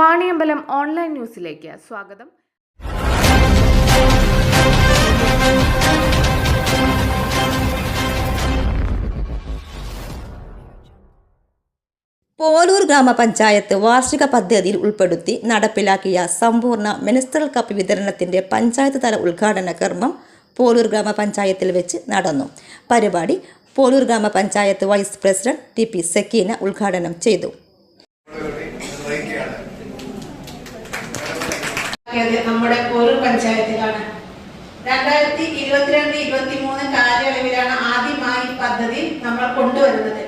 Vaniyambalam online ന്യൂസിലേക്ക് സ്വാഗതം. പോലൂർ ഗ്രാമപഞ്ചായത്ത് വാർഷിക പദ്ധതിയിൽ ഉൾപ്പെടുത്തി നടപ്പിലാക്കിയ സമ്പൂർണ മിനിസ്റ്ററൽ കപ്പ് വിതരണത്തിന്റെ പഞ്ചായത്ത് തല ഉദ്ഘാടന കർമ്മം പോലൂർ ഗ്രാമപഞ്ചായത്തിൽ വെച്ച് നടന്നു. പരിപാടി പോലൂർ ഗ്രാമപഞ്ചായത്ത് vice president T P Sakeena ഉദ്ഘാടനം ചെയ്തു ഇത് നമ്മുടെ പോരൂർ പഞ്ചായത്തിലാണ്. രണ്ടായിരത്തി ഇരുപത്തിരണ്ട് ഇരുപത്തി മൂന്ന് കാലയളവിലാണ് ആദ്യമായി പദ്ധതി നമ്മൾ കൊണ്ടുവരുന്നത്.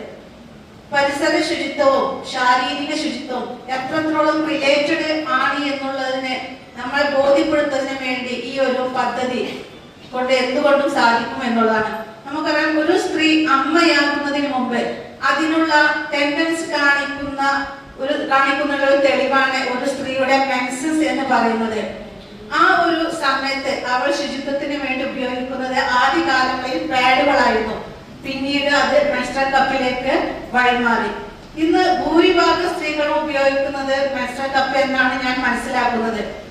പരിസര ശുചിത്വവും ശാരീരിക ശുചിത്വവും എത്രത്തോളം റിലേറ്റഡ് ആണ് എന്നുള്ളതിനെ നമ്മളെ ബോധ്യപ്പെടുത്തുന്നതിന് വേണ്ടി ഈ ഒരു പദ്ധതി കൊണ്ട് എന്തുകൊണ്ടും സാധിക്കും എന്നുള്ളതാണ്. നമുക്കറിയാം ഒരു സ്ത്രീ അമ്മയാകുന്നതിന് മുമ്പ് അതിനുള്ള ടെൻഡൻസ് കാണിക്കുന്ന ഒരു കാണിക്കുന്ന ഒരു തെളിവാണ് ഒരു സ്ത്രീയുടെ മെൻസസ് എന്ന് പറയുന്നത്. ആ ഒരു സമയത്ത് അവൾ ശുചിത്വത്തിന് വേണ്ടി ഉപയോഗിക്കുന്നത് ആദ്യ കാലങ്ങളിൽ പാഡുകളായിരുന്നു. പിന്നീട് അത് മെസ്റ്റർ കപ്പിലേക്ക് വഴിമാറി. ഇന്ന് ഭൂരിഭാഗം സ്ത്രീകളും ഉപയോഗിക്കുന്നത് മെസ്റ്റർ കപ്പ് എന്നാണ് ഞാൻ മനസ്സിലാക്കുന്നത്.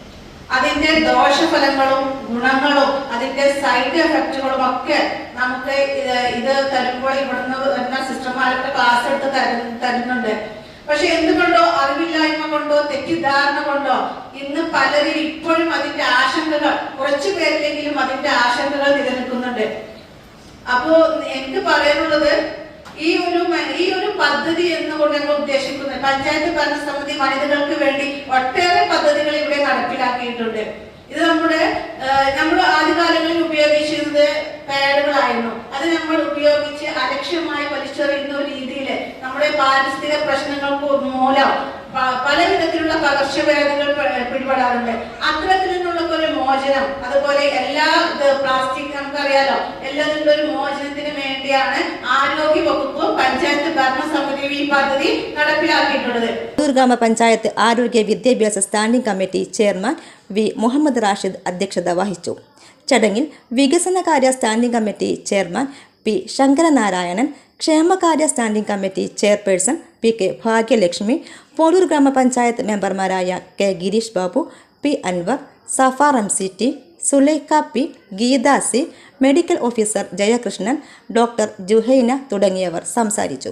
അതിന്റെ ദോഷഫലങ്ങളും ഗുണങ്ങളും അതിന്റെ സൈഡ് എഫക്റ്റുകളും ഒക്കെ നമുക്ക് ഇത് ഇത് തരുമ്പോൾ ഇവിടുന്ന് വരുന്ന സിസ്റ്റർമാരൊക്കെ ക്ലാസ് എടുത്ത് തരു- തരുന്നുണ്ട്. പക്ഷെ എന്തുകൊണ്ടോ അറിവില്ലായ്മ കൊണ്ടോ തെറ്റിദ്ധാരണ കൊണ്ടോ ഇന്ന് പലരും ഇപ്പോഴും അതിന്റെ ആശങ്കകൾ കുറച്ചു പേരിലെങ്കിലും അതിന്റെ ആശങ്കകൾ നിലനിൽക്കുന്നുണ്ട്. അപ്പോ എനിക്ക് പറയാനുള്ളത് ഈ ഒരു ഈ ഒരു പദ്ധതി എന്നുകൊണ്ട് ഞങ്ങൾ ഉദ്ദേശിക്കുന്നത് പഞ്ചായത്ത് ഭരണസമിതി വനിതകൾക്ക് വേണ്ടി ഒട്ടേറെ പദ്ധതികൾ ഇവിടെ നടപ്പിലാക്കിയിട്ടുണ്ട്. ഇത് നമ്മുടെ നമ്മൾ ആദ്യകാലങ്ങളിൽ ഉപയോഗിച്ചിരുന്നത് പാഡുകളായിരുന്നു. അത് നമ്മൾ ഉപയോഗിച്ച് അലക്ഷ്യമായി വലിച്ചെറിയുന്ന ഒരു പാരിസ്ഥിതിക പ്രശ്നങ്ങൾക്ക് മൂലം പല വിധത്തിലുള്ള പകർച്ചവ്യാധികൾ പിടിപെടാറുണ്ട്. അത്തരത്തിൽ നിന്നുള്ള ഒരു മോചനം അതുപോലെ എല്ലാ പ്ലാസ്റ്റിക് നമുക്കറിയാലോ എല്ലാത്തിനുള്ള ഒരു മോചനത്തിന് വേണ്ടിയാണ് ആരോഗ്യ വകുപ്പ് പഞ്ചായത്ത് ഭരണസമിതിയും ഈ പദ്ധതി നടപ്പിലാക്കിയിട്ടുള്ളത്. ദുർഗാമ ഗ്രാമപഞ്ചായത്ത് ആരോഗ്യ വിദ്യാഭ്യാസ standing committee chairman V. Muhammad Rashid അധ്യക്ഷത വഹിച്ചു. ചടങ്ങിൽ വികസനകാര്യ standing committee chairman P. Sankaranarayanan ക്ഷേമകാര്യ standing committee chairperson P K Bhagyalakshmi Polur ഗ്രാമപഞ്ചായത്ത് മെമ്പർമാരായ K Girish Babu P Anvar Safar M C T Sulaikha P Geetha C medical officer Jayakrishnan doctor Juhaina തുടങ്ങിയവർ സംസാരിച്ചു.